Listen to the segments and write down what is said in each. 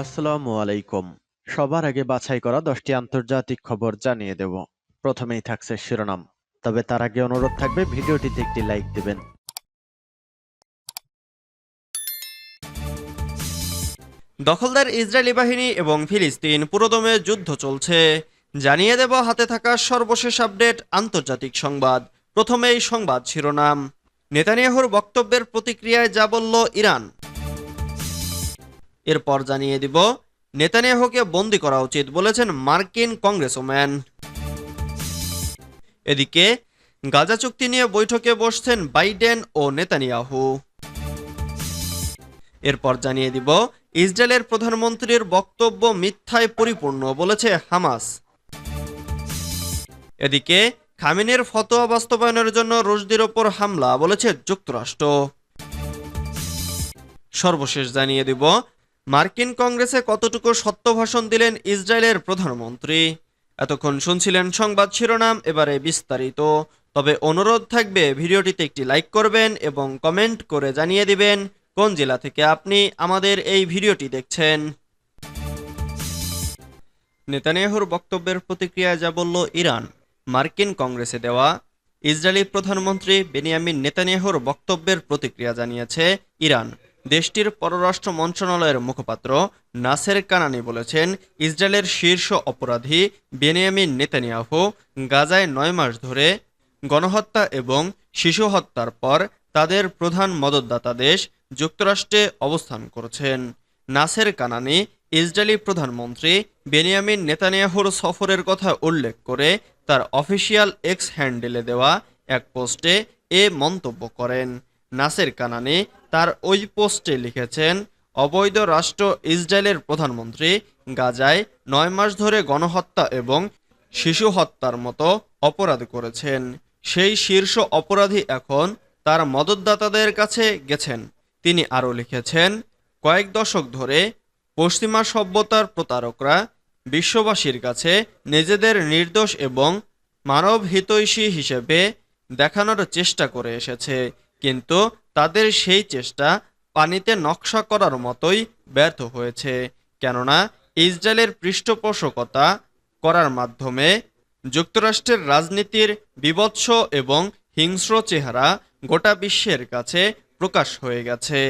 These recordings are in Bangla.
আসসালামু আলাইকুম। সবার আগে বাছাই করা দশটি আন্তর্জাতিক খবর জানিয়ে দেব। প্রথমেই থাকছে শিরোনাম। তবে তার আগে অনুরোধ থাকবে, ভিডিওটিতে একটি লাইক দিবেন। দখলদার ইসরায়েলি বাহিনী এবং ফিলিস্তিন পুরোদমে যুদ্ধ চলছে। জানিয়ে দেব, হাতে থাকা সর্বশেষ আপডেট, আন্তর্জাতিক সংবাদ। প্রথমেই সংবাদ শিরোনাম। নেতানিয়াহুর বক্তব্যের প্রতিক্রিয়ায় যা বলল ইরান। এরপর জানিয়ে দিব, নেতানিয়াহুকে বন্দি করা উচিত বলেছেন মার্কিন কংগ্রেসম্যান। এদিকে, গাজা চুক্তি নিয়ে বৈঠকে বসছেন বাইডেন ও নেতানিয়াহু। এরপর জানিয়ে দিব, ইসরায়েলের প্রধানমন্ত্রীর বক্তব্য মিথ্যায় পরিপূর্ণ বলেছে হামাস। এদিকে, খামিনের ফতোয়া বাস্তবায়নের জন্য রুশদির ওপর হামলা বলেছে যুক্তরাষ্ট্র। সর্বশেষ জানিয়ে দিব মার্কিন কংগ্রেসে কতটুকু সত্য ভাষণ দিলেন ইসরায়েলের প্রধানমন্ত্রী? এতক্ষণ শুনছিলেন সংবাদ শিরোনাম, এবারে বিস্তারিত। তবে অনুরোধ থাকবে, ভিডিওটিতে একটি লাইক করবেন এবং কমেন্ট করে জানিয়ে দিবেন কোন জেলা থেকে আপনি আমাদের এই ভিডিওটি দেখছেন। নেতানিয়াহুর বক্তব্যের প্রতিক্রিয়ায় যা বলল ইরান। মার্কিন কংগ্রেসে দেওয়া ইসরায়েলি প্রধানমন্ত্রী বেনিয়ামিন নেতানিয়াহুর বক্তব্যের প্রতিক্রিয়া জানিয়েছে ইরান। দেশটির পররাষ্ট্র মন্ত্রণালয়ের মুখপাত্র নাসের কানানি বলেছেন, ইসরায়েলের শীর্ষ অপরাধী বেনিয়ামিন নেতানিয়াহু গাজায় নয় মাস ধরে গণহত্যা এবং শিশু হত্যার পর তাদের প্রধান মদতদাতা দেশ যুক্তরাষ্ট্রে অবস্থান করছেন। নাসের কানানি ইসরায়েলি প্রধানমন্ত্রী বেনিয়ামিন নেতানিয়াহুর সফরের কথা উল্লেখ করে তার অফিসিয়াল এক্স হ্যান্ডেলে দেওয়া এক পোস্টে এ মন্তব্য করেন। নাসের কানানি তার ওই পোস্টে লিখেছেন, অবৈধ রাষ্ট্র ইসরায়েলের প্রধানমন্ত্রী গাজায় নয় মাস ধরে গণহত্যা এবং শিশু হত্যার মতো অপরাধ করেছেন। সেই শীর্ষ অপরাধী এখন তার মদতদাতাদের কাছে গেছেন। তিনি আরও লিখেছেন, কয়েক দশক ধরে পশ্চিমা সভ্যতার প্রতারকরা বিশ্ববাসীর কাছে নিজেদের নির্দোষ এবং মানব হিতৈষী হিসেবে দেখানোর চেষ্টা করে এসেছে। কিন্তু তাদের সেই চেষ্টা পানিতে নকশা করার মতোই ব্যর্থ হয়েছে। কেননা ইসরায়েলের পৃষ্ঠপোষকতা করার মাধ্যমে যুক্তরাষ্ট্রের রাজনীতির বিভৎস এবং হিংস্র চেহারা গোটা বিশ্বের কাছে প্রকাশ হয়ে গেছে।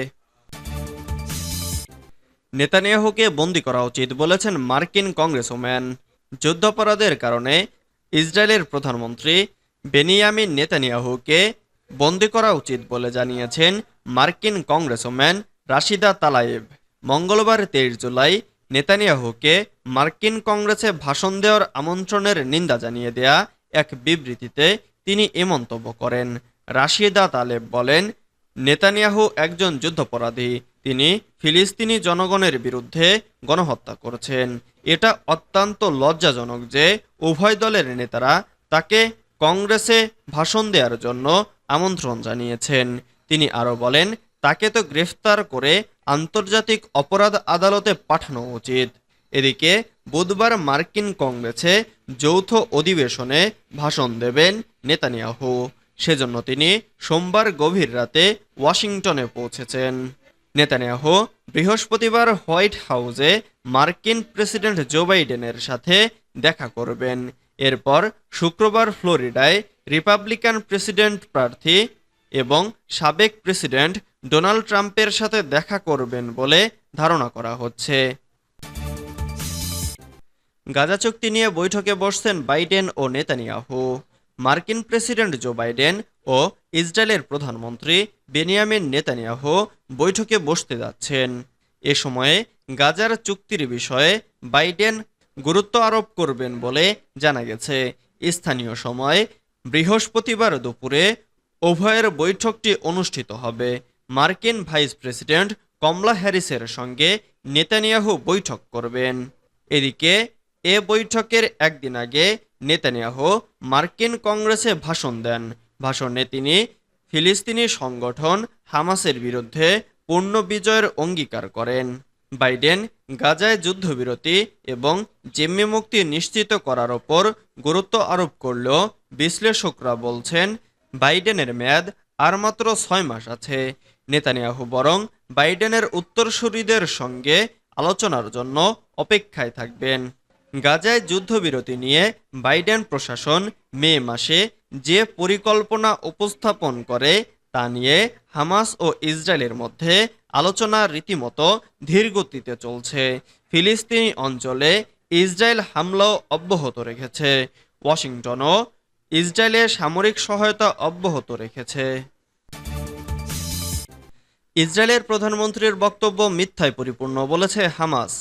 নেতানিয়াহুকে বন্দি করা উচিত বলেছেন মার্কিন কংগ্রেসম্যান। যুদ্ধাপরাধের কারণে ইসরায়েলের প্রধানমন্ত্রী বেনিয়ামিন নেতানিয়াহুকে বন্দি করা উচিত বলে জানিয়েছেন মার্কিন কংগ্রেসম্যান রাশিদা তালায়েব। মঙ্গলবার তেইশ জুলাই নেতানিয়াহুকে মার্কিন কংগ্রেসে ভাষণ দেওয়ার আমন্ত্রণের নিন্দা জানিয়ে দেয়া এক বিবৃতিতে তিনি এ মন্তব্য করেন। রাশিদা তালেব বলেন, নেতানিয়াহু একজন যুদ্ধাপরাধী। তিনি ফিলিস্তিনি জনগণের বিরুদ্ধে গণহত্যা করেছেন। এটা অত্যন্ত লজ্জাজনক যে উভয় দলের নেতারা তাকে কংগ্রেসে ভাষণ দেওয়ার জন্য আমন্ত্রণ জানিয়েছেন। তিনি আরও বলেন, তাকে তো গ্রেফতার করে আন্তর্জাতিক অপরাধ আদালতে পাঠানো উচিত। এদিকে বুধবার মার্কিন কংগ্রেসে যৌথ অধিবেশনে ভাষণ দেবেন নেতানিয়াহু। সেজন্য তিনি সোমবার গভীর রাতে ওয়াশিংটনে পৌঁছেছেন। নেতানিয়াহু বৃহস্পতিবার হোয়াইট হাউসে মার্কিন প্রেসিডেন্ট জো বাইডেনের সাথে দেখা করবেন। এরপর শুক্রবার ফ্লোরিডায় রিপাবলিকান প্রেসিডেন্ট প্রার্থী এবং সাবেক প্রেসিডেন্ট ডোনাল্ড ট্রাম্পের সাথে দেখা করবেন বলে ধারণা করা হচ্ছে। গাজা চুক্তি নিয়ে বৈঠকে বসছেন বাইডেন ও নেতানিয়াহু। মার্কিন প্রেসিডেন্ট জো বাইডেন ও ইসরায়েলের প্রধানমন্ত্রী বেনিয়ামিন নেতানিয়াহু বৈঠকে বসতে যাচ্ছেন। এ সময়ে গাজার চুক্তির বিষয়ে বাইডেন গুরুত্ব আরোপ করবেন বলে জানা গেছে। স্থানীয় সময় বৃহস্পতিবার দুপুরে উভয়ের বৈঠকটি অনুষ্ঠিত হবে। মার্কিন ভাইস প্রেসিডেন্ট কমলা হ্যারিসের সঙ্গে নেতানিয়াহু বৈঠক করবেন। এদিকে, এ বৈঠকের একদিন আগে নেতানিয়াহু মার্কিন কংগ্রেসে ভাষণ দেন। ভাষণে তিনি ফিলিস্তিনি সংগঠন হামাসের বিরুদ্ধে পূর্ণ বিজয়ের অঙ্গীকার করেন। বাইডেন গাজায় যুদ্ধবিরতি এবং জিম্মি মুক্তি নিশ্চিত করার ওপর গুরুত্ব আরোপ করলেও বিশ্লেষকরা বলছেন, বাইডেনের মেয়াদ আর মাত্র ছয় মাস আছে। নেতানিয়াহু বরং বাইডেনের উত্তরসূরিদের সঙ্গে আলোচনার জন্য অপেক্ষায় থাকবেন। গাজায় যুদ্ধবিরতি নিয়ে বাইডেন প্রশাসন মে মাসে যে পরিকল্পনা উপস্থাপন করে তা নিয়ে হামাস ও ইসরায়েলের মধ্যে আলোচনা রীতিমতো ধীরগতিতে চলছে। ফিলিস্তিনি অঞ্চলে ইসরায়েল হামলাও অব্যাহত রেখেছে। ওয়াশিংটনও ইসরায়েলের সামরিক সহায়তা অব্যাহত রেখেছে। ইসরায়েলের প্রধানমন্ত্রীর বক্তব্য মিথ্যায় পরিপূর্ণ বলেছে হামাস।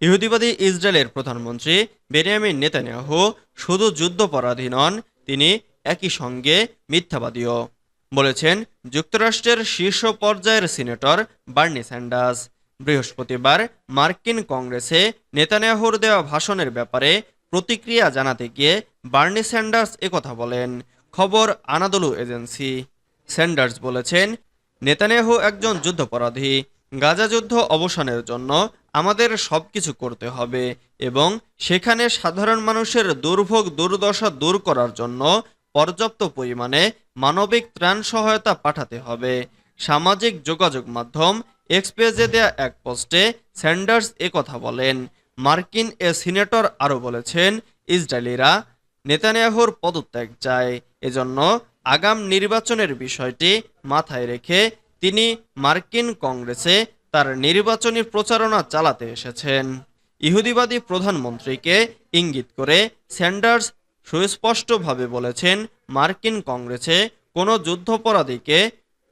ইহুদিবাদী ইসরায়েলের প্রধানমন্ত্রী বেনিয়ামিন নেতানিয়াহু শুধু যুদ্ধপরাধী নন, তিনি একই সঙ্গে মিথ্যাবাদীও। বলেছেন, যুক্তরাষ্ট্রের শীর্ষ পর্যায়ের সিনেটর বার্নি স্যান্ডার্স। বৃহস্পতিবার মার্কিন কংগ্রেসে নেতানিয়াহুর দেওয়া ভাষণের ব্যাপারে প্রতিক্রিয়া জানাতে গিয়ে বার্নি স্যান্ডার্স একথা বলেন, খবর আনাদলু এজেন্সি। স্যান্ডার্স বলেছেন, নেতানিয়াহু একজন যুদ্ধাপরাধী। গাজা যুদ্ধ অবসানের জন্য আমাদের সব কিছু করতে হবে এবং সেখানে সাধারণ মানুষের দুর্ভোগ দুর্দশা দূর করার জন্য পর্যাপ্ত পরিমাণে মানবিক ত্রাণ সহায়তা পাঠাতে হবে। সামাজিক যোগাযোগ মাধ্যম এক্সপেজে দেয়া এক পোস্টে স্যান্ডার্স একথা বলেন। মার্কিন এ সিনেটর আরও বলেছেন, ইসরায়েলিরা নেতানিয়াহুর পদত্যাগ চায়। এজন্য আগাম নির্বাচনের বিষয়টি মাথায় রেখে তিনি মার্কিন কংগ্রেসে তার নির্বাচনী প্রচারণা চালাতে এসেছেন। ইহুদিবাদী প্রধানমন্ত্রীকে ইঙ্গিত করে স্যান্ডার্স সুস্পষ্টভাবে বলেছেন মার্কিন কংগ্রেসে কোনো যুদ্ধপরাধীকে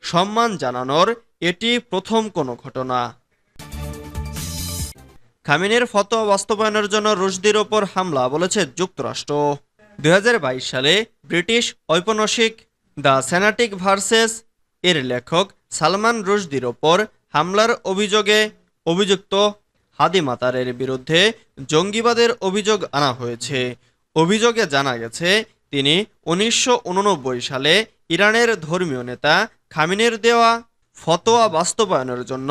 সম্মান জানানোর এটি প্রথম কোনো ঘটনা। খামিনের ফতোয়া বাস্তবায়নের জন্য রুশদির ওপর হামলা, বলেছে যুক্তরাষ্ট্র। দু হাজার বাইশ সালে ব্রিটিশ ঔপন্যাসিক দ্য সেনাটিক ভার্সেস এর লেখক সালমান রুশদির ওপর হামলার অভিযোগে অভিযুক্ত হাদি মাতারের বিরুদ্ধে জঙ্গিবাদের অভিযোগ আনা হয়েছে। অভিযোগে জানা গেছে, তিনি উনিশশো উননব্বই সালে ইরানের ধর্মীয় নেতা খামিনের দেওয়া ফতোয়া বাস্তবায়নের জন্য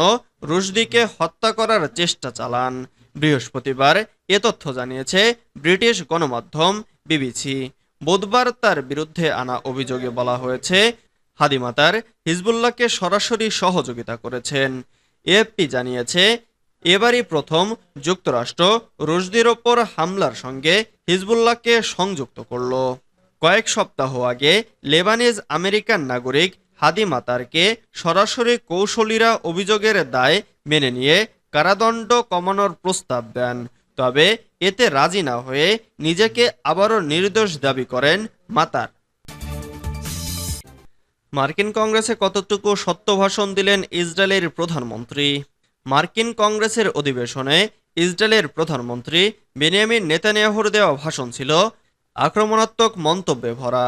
রুশদিকে হত্যা করার চেষ্টা চালান। বৃহস্পতিবার এ তথ্য জানিয়েছে ব্রিটিশ গণমাধ্যম বিবিসি। বুধবার তার বিরুদ্ধে আনা অভিযোগে বলা হয়েছে, হাদিমাতার হিজবুল্লাহকে সরাসরি সহযোগিতা করেছেন। এএফপি জানিয়েছে এবারই প্রথম যুক্তরাষ্ট্র রুশদির ওপর হামলার সঙ্গে হিজবুল্লাহকে সংযুক্ত করল। কয়েক সপ্তাহ আগে লেবানিজ আমেরিকান নাগরিক হাদি মাতারকে সরাসরি কৌশলীরা অভিযোগের দায় মেনে নিয়ে কারাদণ্ড কমানোর প্রস্তাব দেন। তবে এতে রাজি না হয়ে নিজেকে আবারও নির্দোষ দাবি করেন মাতার। মার্কিন কংগ্রেসে কতটুকু সত্য ভাষণ দিলেন ইসরায়েলের প্রধানমন্ত্রী? মার্কিন কংগ্রেসের অধিবেশনে ইসরায়েলের প্রধানমন্ত্রী বেনিয়ামিন নেতানিয়াহুর দেওয়া ভাষণ ছিল আক্রমণাত্মক মন্তব্যে ভরা।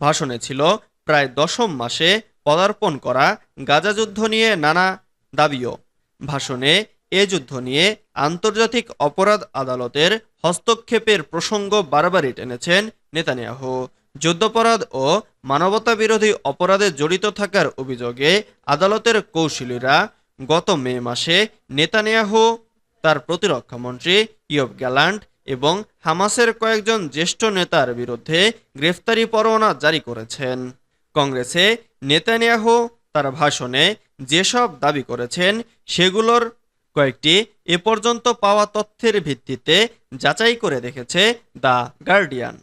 ভাষণে ছিল প্রায় দশম মাসে পদার্পণ করা গাজা যুদ্ধ নিয়ে নানা দাবিও। ভাষণে এ যুদ্ধ নিয়ে আন্তর্জাতিক অপরাধ আদালতের হস্তক্ষেপের প্রসঙ্গ বারবারই টেনেছেন নেতানিয়াহু। যুদ্ধাপরাধ ও মানবতা বিরোধী অপরাধে জড়িত থাকার অভিযোগে আদালতের কৌশলীরা গত মে মাসে নেতানিয়াহু, তার প্রতিরক্ষা মন্ত্রী ইয়ব গ্যালান্ট এবং হামাসের কয়েকজন জ্যেষ্ঠ নেতার বিরুদ্ধে গ্রেফতারি পরোয়ানা জারি করেছেন। কংগ্রেসে নেতানিয়াহু, তার ভাষণে যেসব দাবি করেছেন সেগুলোর কয়েকটি এ পর্যন্ত পাওয়া তথ্যের ভিত্তিতে যাচাই করে দেখেছে দ্য গার্ডিয়ান।